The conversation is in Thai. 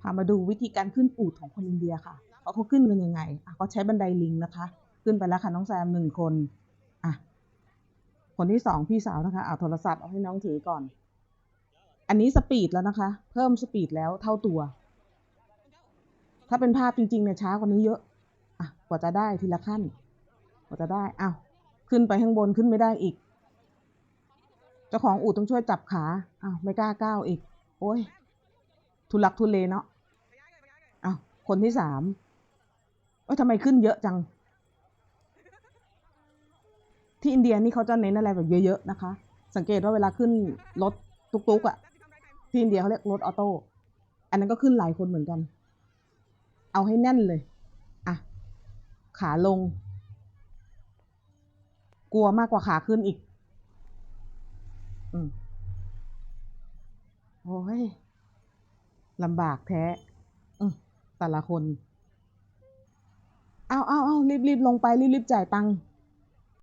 พามาดูวิธีการขึ้นอูฐของคนอินเดียค่ะว่าเขาขึ้นกันยังไงอะเขาใช้บันไดลิงนะคะ ขึ้นไปแล้วค่ะน้องแซมหนึ่งคนอะคนที่สองพี่สาวนะคะเอาโทรศัพท์เอาให้น้องถือก่อน อันนี้สปีดแล้วนะคะ เพิ่มสปีดแล้วเท่าตัว ถ้าเป็นภาพจริงๆเนี่ยช้ากว่านี้เยอะอะกว่าจะได้ทีละขั้น กว่าจะได้อ้าวขึ้นไปข้างบนขึ้นไม่ได้อีก เจ้าของอู่ต้องช่วยจับขาอ้าวไม่กล้าก้าวอีก โอ้ย ทุลักทุเลเนาะอ้าวคนที่สามเอ้ยทำไมขึ้นเยอะจัง ที่อินเดียนี่เขาจะเน้นอะไรแบบเยอะๆนะคะ สังเกตว่าเวลาขึ้นรถตุกๆอะ่ะ ที่อินเดียเขาเรียกรถออโต้ อันนั้นก็ขึ้นหลายคนเหมือนกัน เอาให้แน่นเลย อะ ขาลง กลัวมากกว่าขาขึ้นอีก อืมโอ้ย ลำบากแท้แต่ละคน เอาเอาเอารีบรีบลงไปรีบรีบจ่ายตังค์